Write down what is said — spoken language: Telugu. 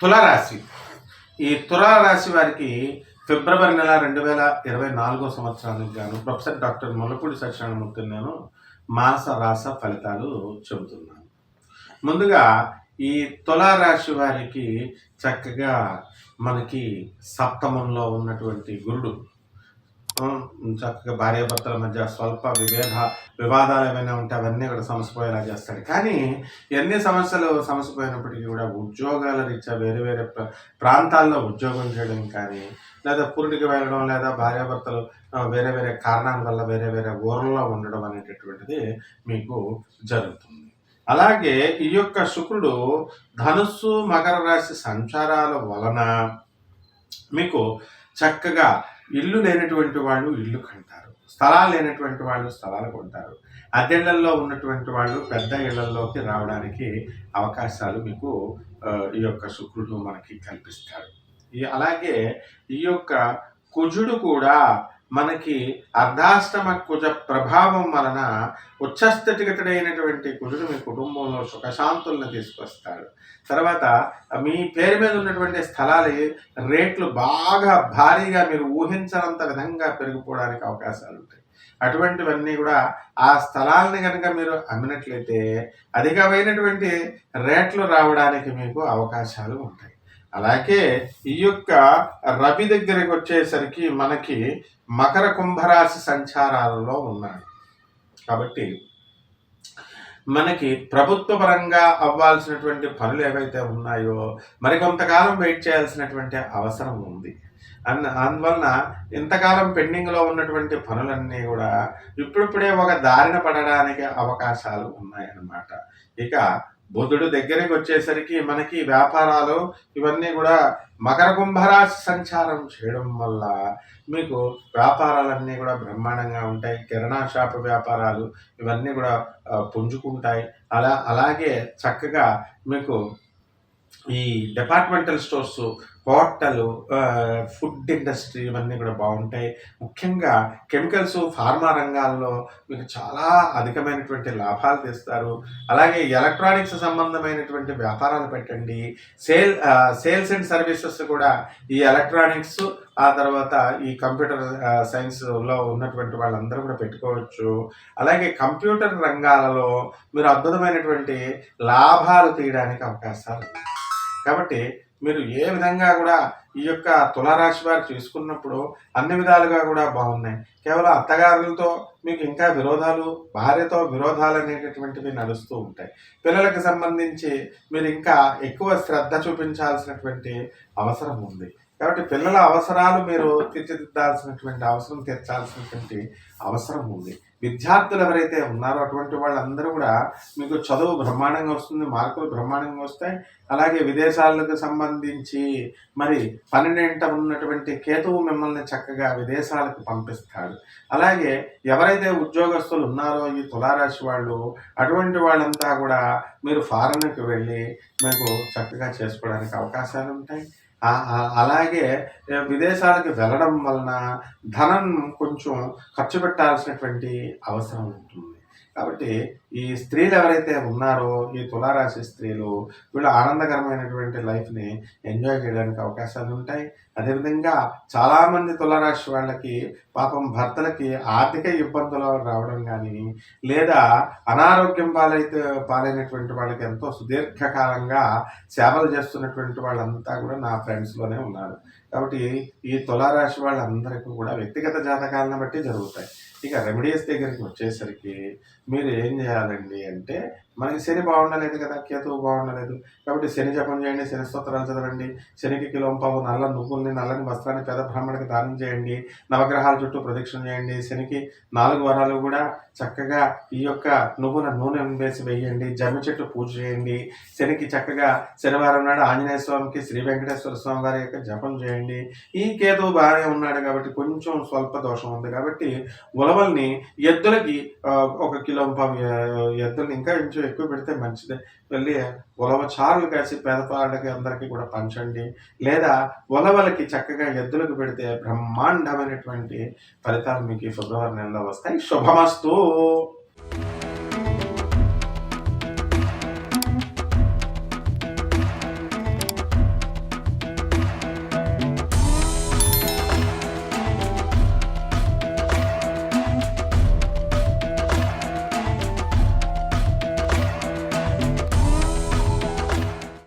తులారాశి. ఈ తులారాశి వారికి ఫిబ్రవరి నెల రెండు వేల ఇరవై నాలుగో సంవత్సరానికి గాను ప్రొఫెసర్ డాక్టర్ ముల్లపూడి సత్యనారాయణమూర్తి నేను మాస రాస ఫలితాలు చెబుతున్నాను. ముందుగా ఈ తులారాశి వారికి చక్కగా మనకి సప్తమంలో ఉన్నటువంటి గురుడు చక్కగా భార్యాభర్తల మధ్య స్వల్ప విభేద వివాదాలు ఏమైనా ఉంటే అవన్నీ కూడా సమసిపోయేలా చేస్తాడు. కానీ ఎన్ని సమస్యలు సమసిపోయినప్పటికీ కూడా ఉద్యోగాల రీత్యా వేరే వేరే ప్రాంతాల్లో ఉద్యోగం చేయడం కానీ లేదా పురుడికి వెళ్ళడం లేదా భార్యాభర్తలు వేరే వేరే కారణాల వల్ల వేరే వేరే ఊర్లలో ఉండడం అనేటటువంటిది మీకు జరుగుతుంది. అలాగే ఈ యొక్క శుక్రుడు ధనుస్సు మకర రాశి సంచారాల వలన మీకు చక్కగా ఇల్లు లేనటువంటి వాళ్ళు ఇల్లు కంటారు. స్థలాలు లేనటువంటి వాళ్ళు స్థలాలు కొంటారు. అద్దెళ్ళలో ఉన్నటువంటి వాళ్ళు పెద్ద ఇళ్ళలోకి రావడానికి అవకాశాలు మీకు ఈ యొక్క శుక్రుడు మనకి కల్పిస్తాడు. ఈ అలాగే ఈ యొక్క కుజుడు కూడా మనకి అర్ధాష్టమ కుజ ప్రభావం వలన ఉచ్చస్థితిగతుడైనటువంటి కుజుడు మీ కుటుంబంలో సుఖశాంతులను తీసుకొస్తాడు. తర్వాత మీ పేరు మీద ఉన్నటువంటి స్థలాలు రేట్లు బాగా భారీగా మీరు ఊహించనంత విధంగా పెరిగిపోవడానికి అవకాశాలు ఉంటాయి అటువంటివన్నీ కూడా ఆ స్థలాలని కనుక మీరు అమ్మినట్లయితే అధికమైనటువంటి రేట్లు రావడానికి మీకు అవకాశాలు ఉంటాయి. అలాగే ఈ యొక్క రవి దగ్గరికి వచ్చేసరికి మనకి మకర కుంభరాశి సంచారాలలో ఉన్నాడు. కాబట్టి మనకి ప్రభుత్వ పరంగా అవ్వాల్సినటువంటి పనులు ఏవైతే ఉన్నాయో మరికొంతకాలం వెయిట్ చేయాల్సినటువంటి అవసరం ఉంది. అన్న అందువలన ఇంతకాలం పెండింగ్లో ఉన్నటువంటి పనులన్నీ కూడా ఇప్పుడిప్పుడే ఒక దారిన పడడానికి అవకాశాలు ఉన్నాయన్నమాట. ఇక బుధుడు దగ్గరికి వచ్చేసరికి మనకి వ్యాపారాలు ఇవన్నీ కూడా మకర కుంభరాశి సంచారం చేయడం వల్ల మీకు వ్యాపారాలన్నీ కూడా బ్రహ్మాండంగా ఉంటాయి. కిరాణా షాప్ వ్యాపారాలు ఇవన్నీ కూడా పుంజుకుంటాయి. అలా అలాగే చక్కగా మీకు ఈ departmental stores hotel food industry ఇవన్నీ కూడా బాగుంటాయి. ముఖ్యంగా కెమికల్స్ ఫార్మా రంగాల్లో మీకు చాలా అధికమైనటువంటి లాభాలు తెస్తారు. అలాగే ఎలక్ట్రానిక్స్ సంబంధమైనటువంటి వ్యాపారాలు పెట్టండి. సేల్ సేల్స్ అండ్ సర్వీసెస్ కూడా ఈ ఎలక్ట్రానిక్స్ ఆ తర్వాత ఈ కంప్యూటర్ సైన్స్లో ఉన్నటువంటి వాళ్ళందరూ కూడా పెట్టుకోవచ్చు. అలాగే కంప్యూటర్ రంగాలలో మీరు అద్భుతమైనటువంటి లాభాలు తీయడానికి అవకాశాలు. కాబట్టి మీరు ఏ విధంగా కూడా ఈ యొక్క తులారాశి వారు చూసుకున్నప్పుడు అన్ని విధాలుగా కూడా బాగున్నాయి. కేవలం అత్తగారులతో మీకు ఇంకా విరోధాలు భార్యతో విరోధాలు అనేటటువంటివి నడుస్తూ ఉంటాయి. పిల్లలకు సంబంధించి మీరు ఇంకా ఎక్కువ శ్రద్ధ చూపించాల్సినటువంటి అవసరం ఉంది. కాబట్టి పిల్లల అవసరాలు మీరు తీర్చిదిద్దాల్సినటువంటి అవసరం తీర్చాల్సినటువంటి అవసరం ఉంది. విద్యార్థులు ఎవరైతే ఉన్నారో అటువంటి వాళ్ళందరూ కూడా మీకు చదువు బ్రహ్మాండంగా వస్తుంది మార్కులు బ్రహ్మాండంగా వస్తాయి. అలాగే విదేశాలకు సంబంధించి మరి పన్నెండింట ఉన్నటువంటి కేతువు మిమ్మల్ని చక్కగా విదేశాలకు పంపిస్తాడు. అలాగే ఎవరైతే ఉద్యోగస్తులు ఉన్నారో ఈ తులారాశి వాళ్ళు అటువంటి వాళ్ళంతా కూడా మీరు ఫారెన్కి వెళ్ళి మీకు చక్కగా చేసుకోవడానికి అవకాశాలు ఉంటాయి. అలాగే విదేశాలకు వెళ్ళడం వలన ధనం కొంచెం ఖర్చు పెట్టాల్సినటువంటి అవసరం ఉంటుంది. కాబట్టి ఈ స్త్రీలు ఎవరైతే ఉన్నారో ఈ తులారాశి స్త్రీలు వీళ్ళు ఆనందకరమైనటువంటి లైఫ్ని ఎంజాయ్ చేయడానికి అవకాశాలు ఉంటాయి. అదేవిధంగా చాలామంది తులారాశి వాళ్ళకి పాపం భర్తలకి ఆర్థిక ఇబ్బందులు రావడం కానీ లేదా అనారోగ్యం పాలైతే పాలైనటువంటి వాళ్ళకి ఎంతో సుదీర్ఘకాలంగా సేవలు చేస్తున్నటువంటి వాళ్ళంతా కూడా నా ఫ్రెండ్స్లోనే ఉన్నారు. కాబట్టి ఈ తులారాశి వాళ్ళందరికీ కూడా వ్యక్తిగత జాతకాలను బట్టి జరుగుతాయి. ఇక రెమెడీస్ దగ్గరికి వచ్చేసరికి మీరు ఏం చేయాలండి అంటే మనకి శని బాగుండలేదు కదా కేతువు బాగుండలేదు. కాబట్టి శని జపం చేయండి శని స్తోత్రాలు చదవండి. శనికి కిలో పావు నల్ల నువ్వుల్ని నల్లని వస్త్రాన్ని పెద్ద బ్రాహ్మణికి దానం చేయండి. నవగ్రహాల చుట్టూ ప్రదక్షిణ చేయండి. శనికి నాలుగు వరాలు కూడా చక్కగా ఈ యొక్క నువ్వుల నూనె వేసి వేయండి. జమ్మి చెట్టు పూజ చేయండి. శనికి చక్కగా శనివారం నాడు ఆంజనేయ స్వామికి శ్రీ వెంకటేశ్వర స్వామి వారి యొక్క జపం చేయండి. ఈ కేతువు బాగానే ఉన్నాడు కాబట్టి కొంచెం స్వల్ప దోషం ఉంది కాబట్టి ఉలవల్ని ఎద్దులకి ఒక కిలో ఎద్దుల్ని ఇంకా ఇంచు ఎక్కువ పెడితే మంచిదే. వెళ్ళి ఉలవ చారులు కాసి పేదపాళ్ళకి అందరికీ కూడా పంచండి. లేదా ఉలవలకి చక్కగా ఎద్దులకు పెడితే బ్రహ్మాండమైనటువంటి ఫలితాలు మీకు ఈ ఫిబ్రవరి నెలలో వస్తాయి. శుభమస్తు.